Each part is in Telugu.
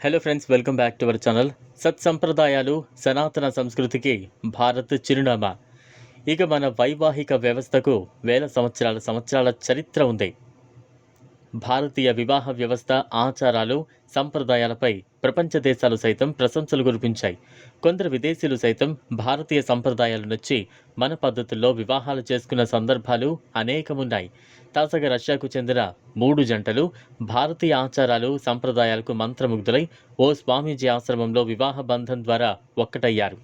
Hello friends welcome back to our channel సత్సంప్రదాయాలు సనాతన సంస్కృతికి భారత్ చిరునామా ఇక మన వైవాహిక వ్యవస్థకు వేల సంవత్సరాల సంవత్సరాల చరిత్ర ఉంది భారతీయ వివాహ వ్యవస్థ ఆచారాలు సంప్రదాయాలపై ప్రపంచ దేశాలు సైతం ప్రశంసలు కురిపించాయి. కొందరు విదేశీయులు సైతం భారతీయ సంప్రదాయాల నుంచి మన పద్ధతుల్లో వివాహాలు చేసుకున్న సందర్భాలు అనేకమున్నాయి. తాజాగా రష్యాకు చెందిన మూడు జంటలు భారతీయ ఆచారాలు సంప్రదాయాలకు మంత్రముగ్ధులై ఓ స్వామీజీ ఆశ్రమంలో వివాహ బంధం ద్వారా ఒక్కటయ్యారు.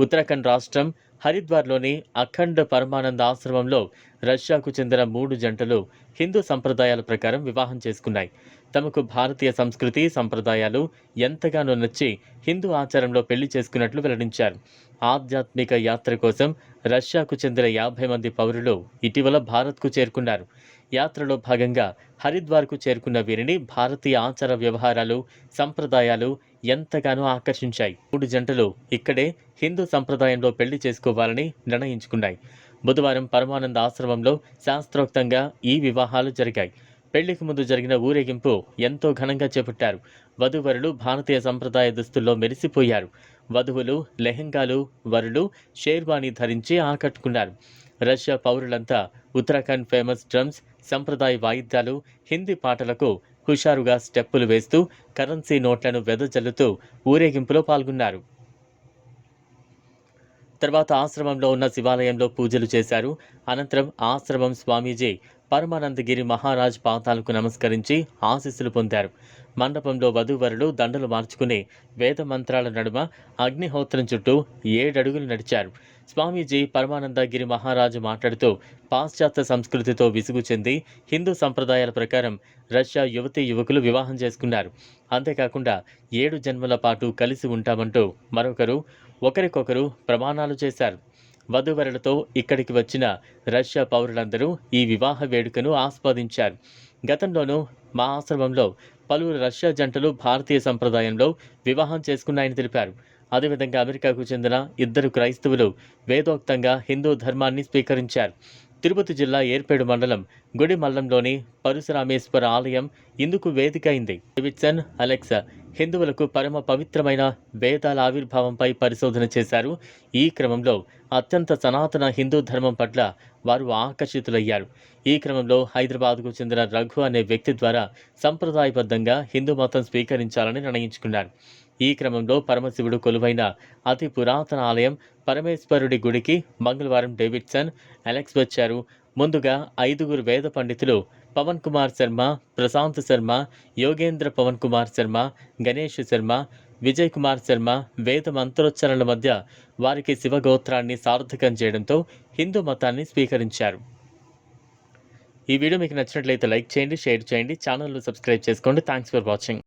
ఉత్తరాఖండ్ రాష్ట్రం హరిద్వార్లోని అఖండ పరమానంద ఆశ్రమంలో రష్యాకు చెందిన మూడు జంటలు హిందూ సంప్రదాయాల ప్రకారం వివాహం చేసుకున్నాయి. తమకు భారతీయ సంస్కృతి సంప్రదాయాలు ఎంతగానో నచ్చి హిందూ ఆచారంలో పెళ్ళి చేసుకున్నట్లు వెల్లడించారు. ఆధ్యాత్మిక యాత్ర కోసం రష్యాకు చెందిన యాభై మంది పౌరులు ఇటీవల భారత్కు చేరుకున్నారు. యాత్రలో భాగంగా హరిద్వార్కు చేరుకున్న వీరిని భారతీయ ఆచార వ్యవహారాలు సంప్రదాయాలు ఎంతగానో ఆకర్షించాయి. మూడు జంటలు ఇక్కడే హిందూ సంప్రదాయంలో పెళ్ళి చేసుకోవాలని నిర్ణయించుకున్నాయి. బుధవారం పరమానంద ఆశ్రమంలో శాస్త్రోక్తంగా ఈ వివాహాలు జరిగాయి. పెళ్ళికి ముందు జరిగిన ఊరేగింపు ఎంతో ఘనంగా చేపట్టారు. వధూవరులు భారతీయ సంప్రదాయ దుస్తుల్లో మెరిసిపోయారు. వధువులు లెహెంగాలు వరులు షేర్వాణి ధరించి ఆకట్టుకున్నారు. రష్యా పౌరులంతా ఉత్తరాఖండ్ ఫేమస్ డ్రమ్స్ సంప్రదాయ వాయిద్యాలు హిందీ పాటలకు హుషారుగా స్టెప్పులు వేస్తూ కరెన్సీ నోట్లను వెదజల్లుతూ ఊరేగింపులో పాల్గొన్నారు. తర్వాత ఆశ్రమంలో ఉన్న శివాలయంలో పూజలు చేశారు. అనంతరం ఆశ్రమం స్వామీజీ పరమానందగిరి మహారాజ్ పాతాలకు నమస్కరించి ఆశీస్సులు పొందారు. మండపంలో వధూవరులు దండలు మార్చుకుని వేద మంత్రాల నడుమ అగ్నిహోత్రం చుట్టూ ఏడడుగులు నడిచారు. స్వామీజీ పరమానందగిరి మహారాజు మాట్లాడుతూ పాశ్చాత్య సంస్కృతితో విసుగు చెంది హిందూ సంప్రదాయాల ప్రకారం రష్యా యువతీ యువకులు వివాహం చేసుకున్నారు. అంతేకాకుండా ఏడు జన్మల పాటు కలిసి ఉంటామంటూ మరొకరు ఒకరికొకరు ప్రమాణాలు చేశారు. వధువరులతో ఇక్కడికి వచ్చిన రష్యా పౌరులందరూ ఈ వివాహ వేడుకను ఆస్వాదించారు. గతంలోనూ మా ఆశ్రమంలో పలువురు రష్యా జంటలు భారతీయ సంప్రదాయంలో వివాహం చేసుకున్నాయని తెలిపారు. అదేవిధంగా అమెరికాకు చెందిన ఇద్దరు క్రైస్తవులు వేదోక్తంగా హిందూ ధర్మాన్ని స్వీకరించారు. తిరుపతి జిల్లా ఏర్పేడు మండలం గుడిమల్లంలోని పరశురామేశ్వర ఆలయం ఇందుకు వేదిక అయింది. డేవిడ్సన్ అలెక్సా హిందువులకు పరమ పవిత్రమైన వేదాల ఆవిర్భావంపై పరిశోధన చేశారు. ఈ క్రమంలో అత్యంత సనాతన హిందూ ధర్మం పట్ల వారు ఆకర్షితులయ్యారు. ఈ క్రమంలో హైదరాబాద్కు చెందిన రఘు అనే వ్యక్తి ద్వారా సంప్రదాయబద్ధంగా హిందూ మతం స్వీకరించాలని నిర్ణయించుకున్నారు. ఈ క్రమంలో పరమశివుడు కొలువైన అతి పురాతన ఆలయం పరమేశ్వరుడి గుడికి మంగళవారం డేవిడ్సన్ అలెక్స్ వచ్చారు. ముందుగా ఐదుగురు వేద పండితులు పవన్ కుమార్ శర్మ ప్రశాంత్ శర్మ యోగేంద్ర పవన్ కుమార్ శర్మ గణేష్ శర్మ విజయ్ కుమార్ శర్మ వేద మంత్రోచ్చరణల మధ్య వారికి శివగోత్రాన్ని సార్థకం చేయడంతో హిందూ మతాన్ని స్వీకరించారు. ఈ వీడియో మీకు నచ్చినట్లయితే లైక్ చేయండి షేర్ చేయండి ఛానల్ను సబ్స్క్రైబ్ చేసుకోండి. థ్యాంక్స్ ఫర్ వాచింగ్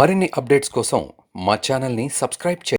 మరిన్ని అప్డేట్స్ కోసం మా ఛానల్ని సబ్స్క్రైబ్ చేయండి.